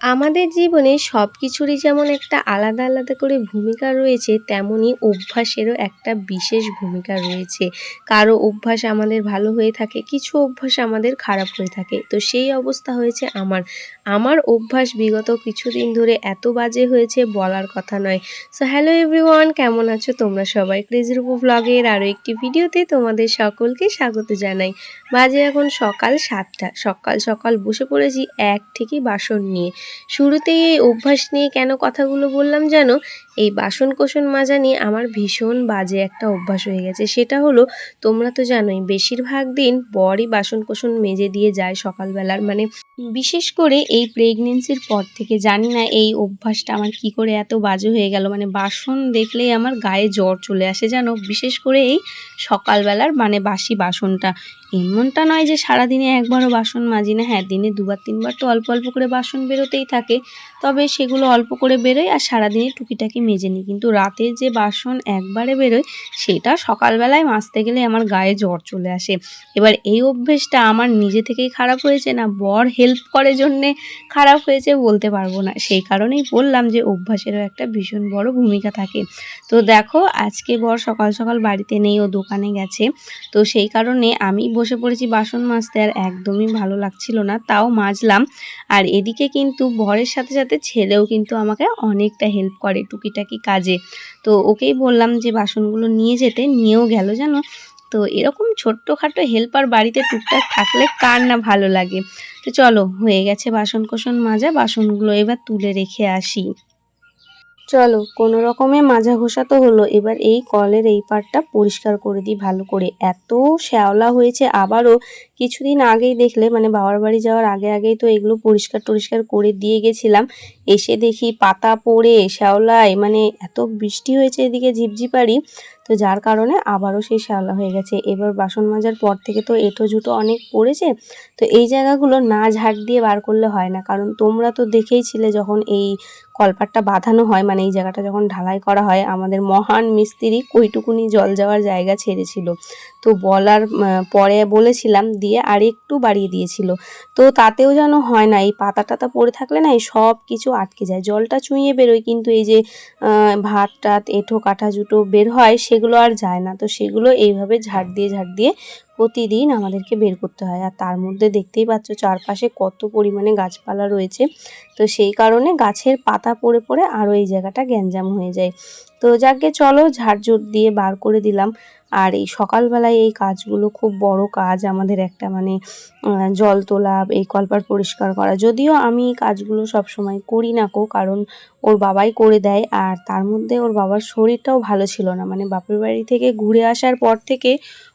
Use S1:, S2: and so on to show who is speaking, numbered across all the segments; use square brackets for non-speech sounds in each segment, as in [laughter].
S1: আমাদের জীবনে সব কিছুরই যেমন একটা আলাদা আলাদা করে ভূমিকা রয়েছে তেমনই অভ্যাসেরও একটা বিশেষ ভূমিকা রয়েছে। কারও অভ্যাস আমাদের ভালো হয়ে থাকে, কিছু অভ্যাস আমাদের খারাপ হয়ে থাকে। তো সেই অবস্থা হয়েছে আমার। আমার অভ্যাস বিগত কিছুদিন ধরে এত বাজে হয়েছে বলার কথা নয়। সো হ্যালো এভরিওয়ান কেমন আছো তোমরা সবাই? ক্রেজি রূপ ব্লগের আরও একটি ভিডিওতে তোমাদের সকলকে স্বাগত জানাই। বাজে এখন সকাল সাতটা। সকাল সকাল বসে পড়েছি এক থেকে বাসন নিয়ে। শুরুতেই এই অভ্যাস নিয়ে কেন কথাগুলো বললাম জানো? এই বাসন কোসন মাজা নিয়ে আমার ভীষণ বাজে একটা অভ্যাস হয়ে গেছে। সেটা হলো, তোমরা তো জানোই, বেশিরভাগ দিন বরই বাসন কোসন মেজে দিয়ে যায় সকালবেলার। মানে বিশেষ করে এই প্রেগনেন্সির পর থেকে জানি না এই অভ্যাসটা আমার কি করে এত বাজে হয়ে গেল। মানে বাসন দেখলেই আমার গায়ে জ্বর চলে আসে, জানো? বিশেষ করে এই সকালবেলার মানে বাসি বাসনটা। এমনটা নয় যে সারাদিনে একবারও বাসন মাজি না। হ্যাঁ দিনে দুবার, তিনবার তো অল্প অল্প করে বাসন বেরোতেই থাকে। তবে সেগুলো অল্প করে বেরোয় আর সারাদিনে টুকিটাকি মেজে নিই কিন্তু রাতে যে বাসন একবারে বেরোয়, সেটা সকালবেলায় মাজতে গেলে আমার গায়ে জ্বর চলে আসে। এবার এই অভ্যেসটা আমার নিজে থেকেই খারাপ হয়েছে না, বর হেল্প করে জন্যে খারাপ হয়েছে বলতে পারব না। সেই কারণেই বললাম যে অভ্যাসেরও একটা ভীষণ বড় ভূমিকা থাকে। তো দেখো, আজকে বর সকাল সকাল বাড়িতে নেই, ও দোকানে গেছে। তো সেই কারণে আমি বসে পড়েছি বাসন মাজতে আর একদমই ভালো লাগছিল না, তাও মাজলাম। আর এদিকে কিন্তু বরের সাথে সাথে ছেলেও কিন্তু আমাকে অনেকটা হেল্প করে টুকিটাকি কাজে? তো ওকেই বললাম যে বাসনগুলো নিয়ে যেতে, নিয়েও গেল জানো? তো এরকম ছোট্টখাটো হেল্পার বাড়িতে টুকটাক থাকলে কার না ভালো লাগে? তো চলো, হয়ে গেছে বাসন কোসন মাজা, বাসনগুলো এবার তুলে রেখে আসি। চলো, কোনো রকমে মাজা ঘষা তো হলো। এবার এই কলের এই পাটটা পরিষ্কার করে দিই ভালো করে। এত শ্যাওলা হয়েছে আবারও। কিছুদিন আগেই দেখলে মানে বাবার বাড়ি যাওয়ার আগে আগেই তো এগুলো পরিষ্কার টরিষ্কার করে দিয়ে গেছিলাম। এসে দেখি পাতা পড়ে, শ্যাওলায় মানে এত বৃষ্টি হয়েছে এদিকে ঝিপঝিপারি। তো যার কারণে আবারও সেই শ্যাওলা হয়ে গেছে। এবার বাসন মাজার পর থেকে তো এঁটো জুটো অনেক পড়েছে, তো এই জায়গাগুলো না ঝাড় দিয়ে বার করলে হয় না। কারণ তোমরা তো দেখেইছিলে যখন এই কলপাটটা বাঁধানো হয় মানে এই জায়গাটা যখন ঢালাই করা হয়, আমাদের মহান মিস্ত্রি কইটুকুনি জল যাওয়ার জায়গা ছেড়েছিল। তো বলার পরে বলেছিলাম দিয়ে আর একটু বাড়িয়ে দিয়েছিল। তো তাতেও যেন হয় না, এই পাতা টাতা পড়ে থাকলে না এই সব কিছু আটকে যায়। জলটা চুইয়ে বেরোয়, কিন্তু এই যে ভাত টাত এঁঠো কাঠা জুটো বের হয় সেগুলো আর যায় না। তো সেগুলো এইভাবে ঝাড় দিয়ে ঝাড় দিয়ে প্রতিদিন আমাদেরকে বের করতে হয়। আর তার মধ্যে দেখতেই পাচ্ছ চারপাশে কত পরিমাণে গাছপালা রয়েছে। তো সেই কারণে গাছের পাতা পড়ে পড়ে আরও এই জায়গাটা গ্যাঞ্জাম হয়ে যায়। তো যাকে চলো ঝাড়ঝুট দিয়ে বার করে দিলাম। আর এই সকালবেলায় এই কাজগুলো খুব বড় কাজ আমাদের একটা মানে জল তোলা, এই কলপার পরিষ্কার করা। যদিও আমি এই কাজগুলো সব সময় করি না কো কারণ ওর বাবাই করে দেয় আর তার মধ্যে ওর বাবার শরীরটাও ভালো ছিল না। মানে বাপের বাড়ি থেকে ঘুরে আসার পর থেকে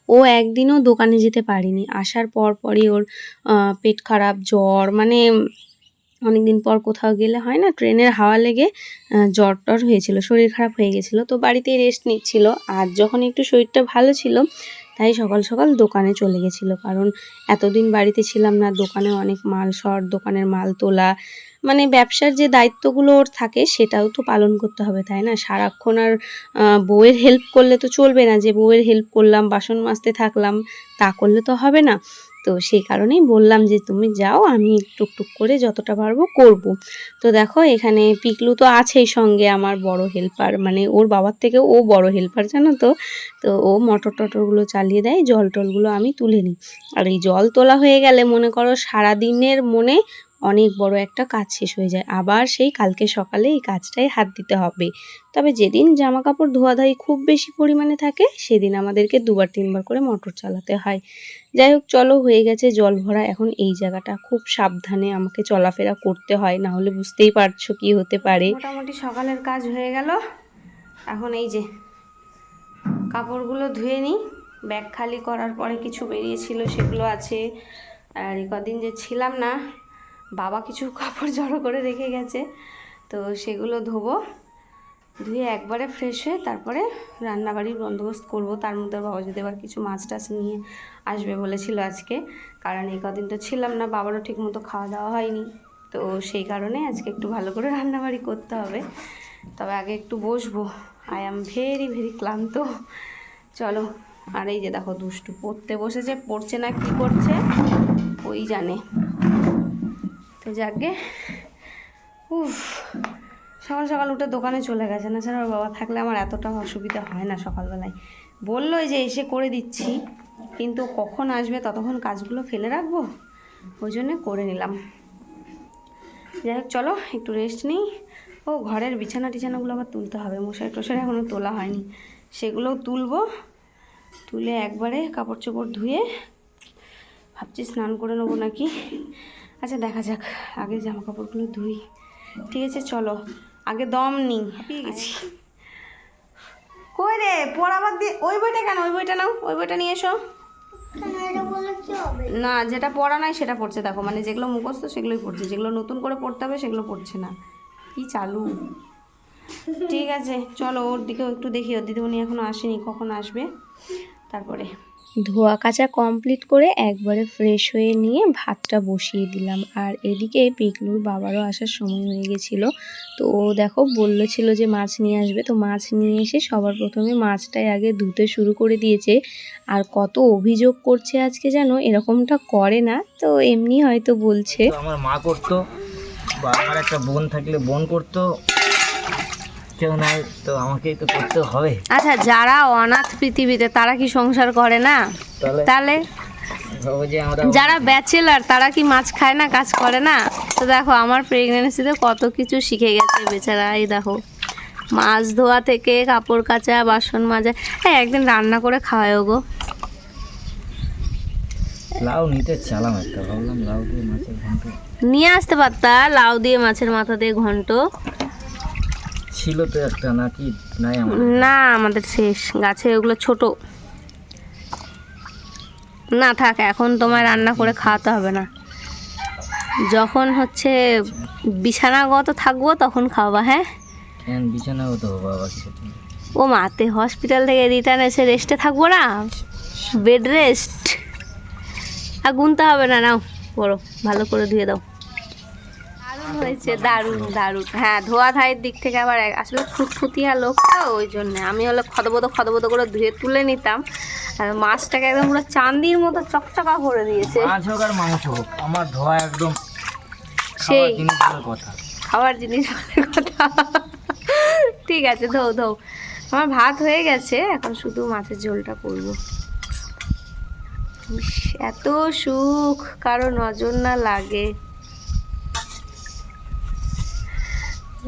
S1: ও একদিনও দোকানে যেতে পারিনি। আসার পর পরই ওর পেট খারাপ, জ্বর মানে অনেকদিন পর কোথাও গেলে হয় না, ট্রেনের হাওয়া লেগে জ্বর টর হয়েছিল, শরীর খারাপ হয়ে গেছিল, তো বাড়িতে রেস্ট নিচ্ছিল। আর যখন একটু শরীরটা ভালো ছিল, তাই সকাল সকাল দোকানে চলে গেছিল, কারণ এতদিন বাড়িতে ছিলাম না, দোকানে অনেক মাল শর্ট দোকানের মাল তোলা মানে ব্যবসার যে দায়িত্বগুলো ওর থাকে, সেটাও তো পালন করতে হবে, তাই না? সারাক্ষণ আর বউয়ের হেল্প করলে তো চলবে না, যে বউয়ের হেল্প করলাম, বাসন মাজতে থাকলাম, তা করলে তো হবে না। তো সেই কারণেই বললাম যে, তুমি যাও, আমি টুকটুক করে যতটা পারব করব। তো দেখো, এখানে পিকলু তো আছেই সঙ্গে আমার বড় হেল্পার। মানে ওর বাবার থেকে ও বড় হেল্পার, জানো তো? তো ও মটর টটরগুলো চালিয়ে দেয়, জল টলগুলো আমি তুলে নিই। আর এই জল তোলা হয়ে গেলে, মনে করো, সারাদিনের মনে অনেক বড় একটা কাজ শেষ হয়ে যায়। আবার সেই কালকে সকালে এই কাজটাই হাত দিতে হবে। তবে যেদিন জামা কাপড় ধোয়াধাই খুব বেশি পরিমাণে থাকে, সেদিন আমাদেরকে দুবার, তিনবার করে মোটর চালাতে হয়। যাই হোক, চলো, হয়ে গেছে জল ভরা। এখন এই জায়গাটা খুব সাবধানে আমাকে চলাফেরা করতে হয়, না হলে বুঝতেই পারছ কি হতে পারে। মোটামুটি সকালের কাজ হয়ে গেল। এখন এই যে কাপড়গুলো ধুয়ে নিই। ব্যাগ খালি করার পরে কিছু বেরিয়েছিল, সেগুলো আছে। আর কদিন যে ছিলাম না বাবা কিছু [laughs] কাপড় জড়ো করে রেখে গেছে। তো সেগুলো ধোবো, ধুয়ে একবারে ফ্রেশ হয়ে তারপরে রান্নাবাড়ির বন্দোবস্ত করব। তার মধ্যে বাবা যদি আবার কিছু মাছ টাছ নিয়ে আসবে বলেছিল আজকে, কারণ এই কদিন তো ছিলাম না, বাবারও ঠিক মতো খাওয়া দাওয়া হয়নি। তো সেই কারণে আজকে একটু ভালো করে রান্নাবাড়ি করতে হবে। তবে আগে একটু বসবো। আই এম ভেরি ভেরি ক্লান্ত। চলো, আর এই যে দেখো দুষ্টু পড়তে বসেছে, পড়ছে না কি করছে? ওই জানে। তো যাকে
S2: উফ, সকাল সকাল উঠে দোকানে চলে গেছে। না ওর বাবা থাকলে আমার এতটা অসুবিধা হয় না সকালবেলায়। বলল যে এসে করে দিচ্ছি, কিন্তু কখন আসবে ততক্ষণ কাজগুলো ফেলে রাখব, ওই জন্যে করে নিলাম। যাই হোক, চলো, একটু রেস্ট নিই। ও, ঘরের বিছানা টিছানাগুলো আবার তুলতে হবে। মশারি টশারি এখনও তোলা হয়নি। সেগুলোও তুলবো। তুলে একবারে কাপড় চোপড় ধুয়ে ভাবছি স্নান করে নেব নাকি। আচ্ছা দেখা যাক। আগে জামা কাপড়গুলো ধুই। ঠিক আছে চলো। আগে দম নিই। হাঁপিয়ে গেছি। কই রে? পড়াবার দিয়ে ওই বইটা কেন? ওই বইটা নাও। ওই বইটা নিয়ে এসো। না যেটা পড়া নাই সেটা পড়ছে দেখো। মানে যেগুলো মুখস্থ সেগুলোই পড়ছে। যেগুলো নতুন করে পড়তে হবে সেগুলো পড়ছে না। কি চালু। ঠিক আছে চলো ওর দিকেও একটু দেখি। ওর দিদিমণি এখনও আসেনি। কখন আসবে? তারপরে।
S1: ধোয়া কাচা কমপ্লিট করে একবারে ফ্রেশ হয়ে নিয়ে ভাতটা বসিয়ে দিলাম। আর এদিকে পিকলুর বাবারও আসার সময় হয়ে গেছিল। তো ও দেখো বললেছিল যে মাছ নিয়ে আসবে। তো মাছ নিয়ে এসে সবার প্রথমে মাছটাই আগে ধুতে শুরু করে দিয়েছে। আর কত অভিযোগ করছে আজকে যেন এরকমটা করে না। তো এমনি হয়তো বলছে।
S3: আমার মা করতো বা আমার একটা বোন থাকলে বোন করতো। কেউ নাই তো আমাকেই তো করতে হবে।
S2: আচ্ছা যারা অনাথ পৃথিবীতে তারা কি সংসার করে না?
S3: তাহলে
S2: যারা ব্যাচেলার তারা কি মাছ খায় না কাজ করে না? তো দেখো আমার প্রেগনেন্সিতে কত কিছু শিখে গেছে বেচারা এই দেখো। মাছ ধোয়া থেকে কাপড় কাচা বাসন মাজা হ্যাঁ একদিন রান্না করে খাওয়ায় গো।
S3: লাউ নিতে চালাম একটা ভাবলাম লাউ দিয়ে মাছের ঘন্ট।
S2: নিয়ে আসতে পারতা লাউ দিয়ে মাছের মাথা দিয়ে ঘন্ট।
S3: ছিল তো একটা নাকি? নাই আমার।
S2: না আমাদের শেষ। গাছে ওগুলো ছোট। না থাক এখন তোমায় রান্না করে খাওয়াতে হবে না। যখন হচ্ছে বিছানাগত থাকব তখন খাওয়াবা হ্যাঁ?
S3: কেন বিছানা হতো বাবা
S2: ও মাতে হসপিটাল থেকে রিটার্ন এসে রেস্টে থাকব না? বেড রেস্ট আর গুনতে হবে না নাও বড় ভালো করে ধুয়ে দাও। হয়েছে দারুণ দারুণ। হ্যাঁ ধোয়া ধায়ের দিক থেকে আবার আসলে ফুটফুটিয়া লোক তো ওই জন্যে। আমি হলে খদবদ খদবদ করে ধুয়ে তুলে নিতাম। আর মাছটাকে একদম পুরো চান্দির মতো চকচকা করে দিয়েছে।
S3: মাছ হোক আর মাংস হোক আমার ধোয়া একদম
S2: সেই।
S3: কথা।
S2: খাবার জিনিস কথা। ঠিক আছে ধৌ ধৌ। আমার ভাত হয়ে গেছে এখন শুধু মাছের ঝোলটা করব। এত সুখ কারও নজর না লাগে।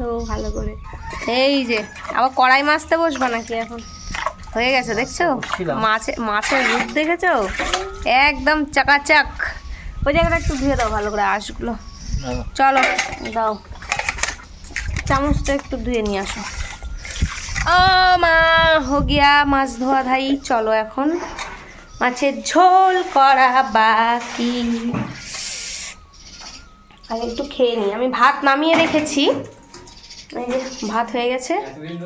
S2: ও ভালো করে। এই যে আবার কড়াই মাছতে বসবা নাকি এখন? হয়ে গেছে দেখছ? মাছে মাছের রূপ দেখেছ? একদম চাকাচাক। ওই জায়গাটা একটু ধুয়ে দাও ভালো করে আঁশগুলো। চলো দাও। চামচটা একটু ধুয়ে নিয়ে আসো। ও মা হো গিয়া মাছ ধোয়া ধাই। চলো এখন। মাছের ঝোল করা বাকি। আর একটু খেয়ে নিই আমি ভাত নামিয়ে রেখেছি। ভাত হয়ে গেছে।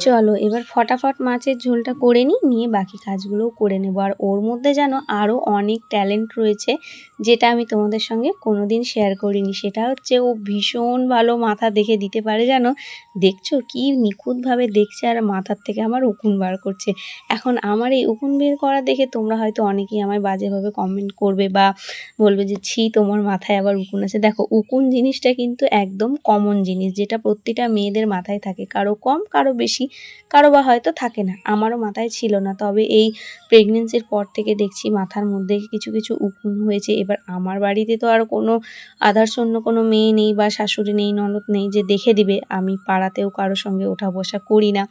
S1: চলো, এবার ফটাফট মাছের ঝোলটা করে নিই, নিয়ে বাকি কাজগুলোও করে নেব। আর ওর মধ্যে যেন আরও অনেক ট্যালেন্ট রয়েছে, যেটা আমি তোমাদের সঙ্গে কোনো দিন শেয়ার করিনি। সেটা হচ্ছে, ও ভীষণ ভালো মাথা দেখে দিতে পারে যেন দেখছ কি নিখুঁতভাবে দেখছে আর মাথার থেকে আমার উকুন বার করছে। এখন আমার এই উকুন বের করা দেখে তোমরা হয়তো অনেকেই আমায় বাজেভাবে কমেন্ট করবে বা বলবে যে, ছি, তোমার মাথায় আবার উকুন আছে। দেখো, উকুন জিনিসটা কিন্তু একদম কমন জিনিস, যেটা প্রতিটা মেয়েদের মাথায় থাকে। কারও কম, কারও বেশি, কারও বা হয়তো থাকে না। আমারও মাথায় ছিল না। তবে এই প্রেগনেন্সির পর থেকে দেখছি মাথার মধ্যে কিছু কিছু উকুন হয়েছে। এবার আমার বাড়িতে তো আর কোনো আদার্স অন্য কোনো মেয়ে নেই বা শাশুড়ি নেই, ননদ নেই যে দেখে দিবে। আমি পাড়াতেও কারোর সঙ্গে ওঠা বসা করি না।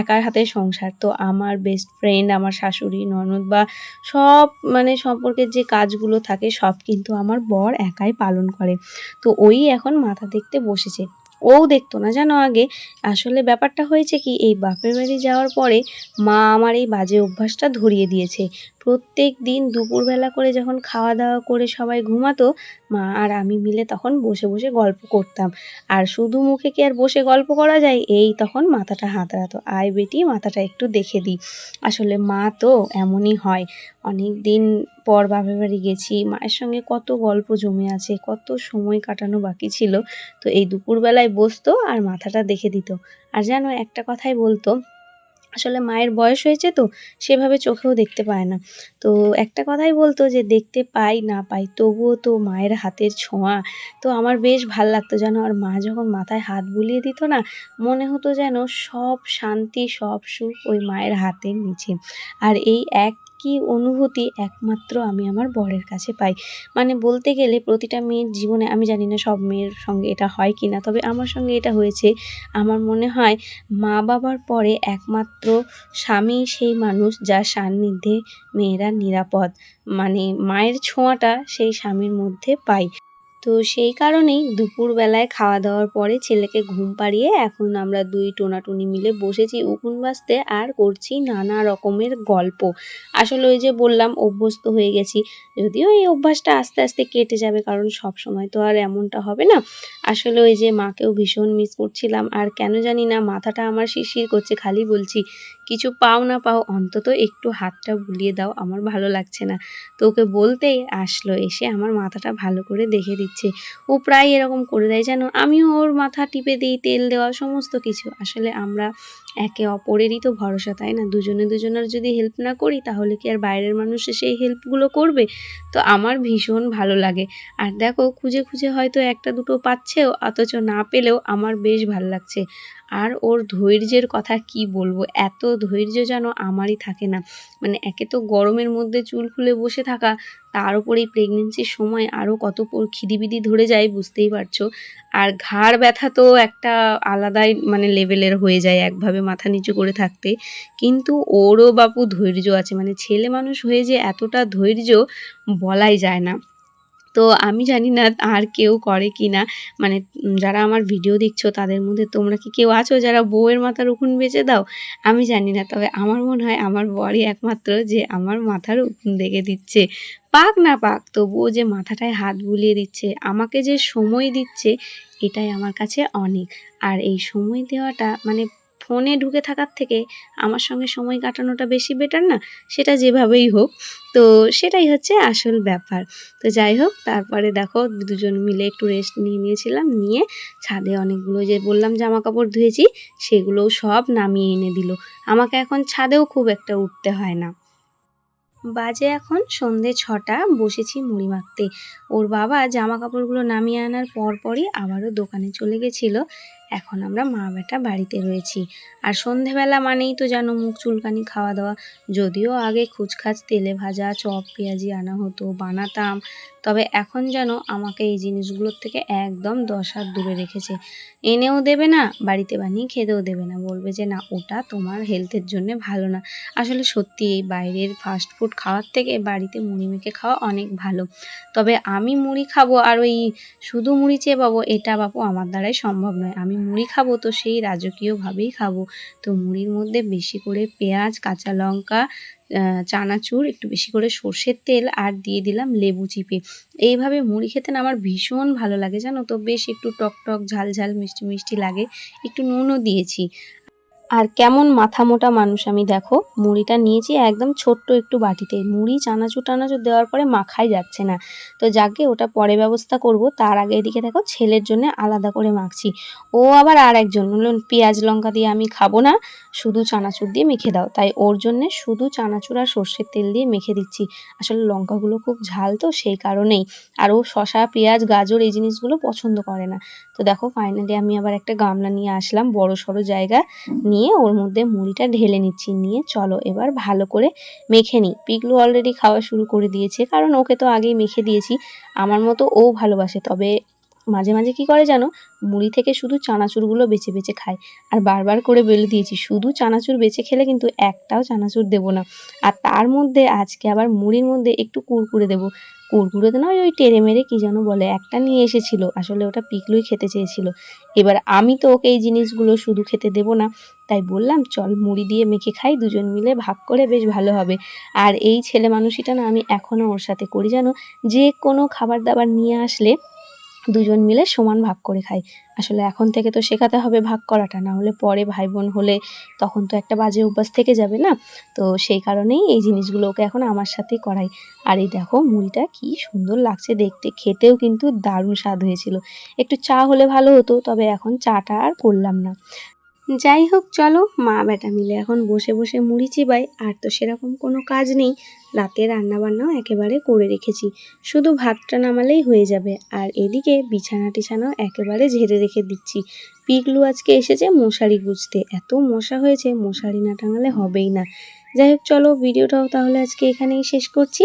S1: একার হাতে সংসার। তো আমার বেস্ট ফ্রেন্ড আমার শাশুড়ি, ননদ বা সব মানে সম্পর্কের যে কাজগুলো থাকে সব কিন্তু আমার বর একাই পালন করে। তো ওই এখন মাথা দেখতে বসেছে। ও দেখতো না। জানো আগে, আসলে ব্যাপারটা হয়েছে কি, এই বাপের বাড়ি যাওয়ার পরে মা আমার এই বাজে অভ্যাসটা ধরিয়ে দিয়েছে। প্রত্যেক দিন দুপুরবেলা করে যখন খাওয়া দাওয়া করে সবাই ঘুমাতো, মা আর আমি মিলে তখন বসে বসে গল্প করতাম। আর শুধু মুখে কি আর বসে গল্প করা যায়? এই তখন মাথাটা হাতড়াতো। আয় বেটি, মাথাটা একটু দেখে দিই আসলে মা তো এমনই হয়। অনেক দিন পর বাপের বাড়ি গেছি, মায়ের সঙ্গে কত গল্প জমে আছে, কত সময় কাটানো বাকি ছিল। তো এই দুপুরবেলায় বসতো আর মাথাটা দেখে দিত। আর যেন একটা কথাই বলতো আসলে মায়ের বয়স হয়েছে তো, সেভাবে চোখেও দেখতে পায় না। তো একটা কথাই বলতো যে, দেখতে পাই না পাই, তবুও তো মায়ের হাতের ছোঁয়া। তো আমার বেশ ভালো লাগতো যেন আর মা যখন মাথায় হাত বুলিয়ে দিত না, মনে হতো যেন সব শান্তি, সব সুখ ওই মায়ের হাতের নিচে। আর এই এক কি অনুভূতি একমাত্র আমি আমার বরের কাছে পাই? মানে বলতে গেলে প্রতিটা মেয়ের জীবনে, আমি জানি না সব মেয়ের সঙ্গে এটা হয় কি না তবে আমার সঙ্গে এটা হয়েছে। আমার মনে হয় মা বাবার পরে একমাত্র স্বামী সেই মানুষ যার সান্নিধ্যে মেয়েরা নিরাপদ। মানে মায়ের ছোঁয়াটা সেই স্বামীর মধ্যে পাই। তো সেই কারণেই দুপুরবেলায় খাওয়া দাওয়ার পরে ছেলেকে ঘুম পাড়িয়ে এখন আমরা দুই টোনাটুনি মিলে বসেছি উকুন বাজতে আর করছি নানা রকমের গল্প। আসলে ওই যে বললাম, অভ্যস্ত হয়ে গেছি। যদিও এই অভ্যাসটা আস্তে আস্তে কেটে যাবে, কারণ সব সময় তো আর এমনটা হবে না। আসলে ওই যে মাকেও ভীষণ মিস করছিলাম, আর কেন জানি না মাথাটা আমার শিরশির করছে, খালি বলছি কিছু পাও না পাও, অন্তত একটু হাতটা বুলিয়ে দাও, আমার ভালো লাগছে না। তো ওকে বলতেই আসলো, এসে আমার মাথাটা ভালো করে দেখে দিচ্ছে। ও প্রায় এরকম করে দেয়, যেন আমিও ওর মাথা টিপে দিই, তেল দেওয়া, সমস্ত কিছু। আসলে আমরা একে অপরেরই তো ভরসা, তাই না? দুজনে দুজনের যদি হেল্প না করি, তাহলে কি আর বাইরের মানুষ সেই হেল্পগুলো করবে? তো আমার ভীষণ ভালো লাগে। আর দেখো, খুঁজে খুঁজে হয়তো একটা দুটো পাচ্ছেও, অথচ না পেলেও আমার বেশ ভালো লাগছে। আর ওর ধৈর্যের কথা কি বলব? এত ধৈর্য যেন আমারই থাকে না। মানে একে তো গরমের মধ্যে চুল খুলে বসে থাকা, তার উপর এই প্রেগনেন্সির সময় আরও কত খিদিবিদি ধরে যায় বুঝতেই পারছ? আর ঘাড় ব্যথা তো একটা আলাদাই মানে লেভেলের হয়ে যায় একভাবে মাথা নিচু করে থাকতে। কিন্তু ওরও বাপু ধৈর্য আছে। মানে ছেলে মানুষ হয়ে যে এতটা ধৈর্য বলাই যায় না। তো আমি জানি না আর কেউ করে কি না মানে যারা আমার ভিডিও দেখছ, তাদের মধ্যে তোমরা কি কেউ আছো যারা বউয়ের মাথার উকুন বেঁচে দাও? আমি জানি না, তবে আমার মনে হয় আমার বরই একমাত্র যে আমার মাথার উকুন দেখে দিচ্ছে। পাক না পাক, তবুও যে মাথাটায় হাত বুলিয়ে দিচ্ছে, আমাকে যে সময় দিচ্ছে, এটাই আমার কাছে অনেক। আর এই সময় দেওয়াটা মানে ফোনে ঢুকে থাকার থেকে আমার সঙ্গে সময় কাটানোটা বেশি বেটার না? সেটা যেভাবেই হোক। তো সেটাই হচ্ছে আসল ব্যাপার। তো যাই হোক, তারপরে দেখো দুজন মিলে একটু রেস্ট নিয়ে নিয়েছিলাম। নিয়ে ছাদে অনেকগুলো যে বললাম জামা কাপড় ধুয়েছি, সেগুলোও সব নামিয়ে এনে দিল। আমাকে এখন ছাদেও খুব একটা উঠতে হয় না। বাজে এখন সন্ধে ছটা, বসেছি মুড়ি মাখতে। ওর বাবা জামা কাপড়গুলো নামিয়ে আনার পর পরই আবারও দোকানে চলে গেছিল। এখন আমরা মা বেটা বাড়িতে রয়েছি। আর সন্ধেবেলা মানেই তো জানো মুখ চুলকানি, খাওয়া দাওয়া। যদিও আগে খুচখাচ, তেলে ভাজা, চপ, পেঁয়াজি আনা হতো, বানাতাম। তবে এখন যেন আমাকে এই জিনিসগুলোর থেকে একদম দশ হাত দূরে রেখেছে। এনেও দেবে না, বাড়িতে বানিয়ে খেতেও দেবে না। বলবে যে, না, ওটা তোমার হেলথের জন্য ভালো না। আসলে সত্যি এই বাইরের ফাস্ট ফুড খাওয়ার থেকে বাড়িতে মুড়ি মেখে খাওয়া অনেক ভালো। তবে আমি মুড়ি খাব আর ওই শুধু মুড়ি চেয়ে পাবো, এটা বাপু আমার দ্বারাই সম্ভব নয়। আমি মুড়ি খাব তো সেই রাজকীয়ভাবেই খাব। তো মুড়ির মধ্যে বেশি করে পেঁয়াজ, কাঁচা লঙ্কা চানাচুর, একটু বেশি করে সর্ষের তেল আর দিয়ে দিলাম লেবু চিপে। এইভাবে মুড়ি খেতে না আমার ভীষণ ভালো লাগে জানো তো? বেশ একটু টক টক ঝাল ঝাল মিষ্টি মিষ্টি লাগে। একটু নুনও দিয়েছি। আর কেমন মাথা মোটা মানুষ আমি দেখো, মুড়িটা নিয়েছি একদম ছোট্ট একটু বাটিতে। মুড়ি চানাচুর টানাচুর দেওয়ার পরে মাখাই যাচ্ছে না। তো যাকে ওটা পরে ব্যবস্থা করব, তার আগে এদিকে দেখো ছেলের জন্য আলাদা করে মাখছি। ও আবার আর একজন বললেন পেঁয়াজ লঙ্কা দিয়ে আমি খাব না, শুধু চানাচুর দিয়ে মেখে দাও। তাই ওর জন্যে শুধু চানাচুর আর সর্ষের তেল দিয়ে মেখে দিচ্ছি। আসলে লঙ্কাগুলো খুব ঝাল তো, সেই কারণেই। আর ও শশা পেঁয়াজ, গাজর এই জিনিসগুলো পছন্দ করে না। তো দেখো ফাইনালি আমি আবার একটা গামলা নিয়ে আসলাম বড় সড়ো জায়গা। নিয়ে ওর মধ্যে মুড়িটা ঢেলে নিচ্ছি। নিয়ে চলো এবার ভালো করে মেখে নিই। পিগলু অলরেডি খাওয়া শুরু করে দিয়েছে, কারণ ওকে তো আগেই মেখে দিয়েছি। আমার মতো ও ভালোবাসে, তবে মাঝে মাঝে কি করে জানো? মুড়ি থেকে শুধু চানাচুরগুলো বেছে বেছে খায়। আর বারবার করে বলে দিয়েছি। শুধু চানাচুর বেছে খেলে কিন্তু একটাও চানাচুর দেবো না। আর তার মধ্যে আজকে আবার মুড়ির মধ্যে একটু কুরকুরে দেবো। কুরকুরেতে নয় ওই টেরে মেরে কি যেন বলে? একটা নিয়ে এসেছিল। আসলে ওটা পিকলুই খেতে চেয়েছিল। এবার আমি তো ওকে এই জিনিসগুলো শুধু খেতে দেবো না। তাই বললাম, চল মুড়ি দিয়ে মেখে খাই। দুজন মিলে ভাগ করে বেশ ভালো হবে। আর এই ছেলে মানুষটা না আমি এখনও ওর সাথে করি জানো? যে কোনো খাবার দাবার নিয়ে আসলে দুজন মিলে সমান ভাগ করে খাই। আসলে এখন থেকে তো শেখাতে হবে ভাগ করাটা, না হলে পরে ভাই বোন হলে তখন তো একটা বাজে অভ্যাস থেকে যাবে না। তো সেই কারণেই এই জিনিসগুলো ওকে এখন আমার সাথেই করাই। আর এই দেখো মুড়িটা কি সুন্দর লাগছে দেখতে, খেতেও কিন্তু দারুণ স্বাদ হয়েছিল। একটু চা হলে ভালো হতো, তবে এখন চাটা আর করলাম না। যাই হোক, চলো মা বেটা মিলে এখন বসে বসে মুড়ি চিবাই। আর তো সেরকম কোনো কাজ নেই। রাতে রান্না বান্নাও একেবারে করে রেখেছি। শুধু ভাতটা নামালেই হয়ে যাবে। আর এদিকে বিছানা টিছানাও একেবারে ঝেড়ে রেখে দিচ্ছি। পিগলু আজকে এসেছে মশারি গুছতে এত মশা হয়েছে, মশারি না টাঙালে হবেই না। যাই হোক, চলো ভিডিওটাও তাহলে আজকে এখানেই শেষ করছি।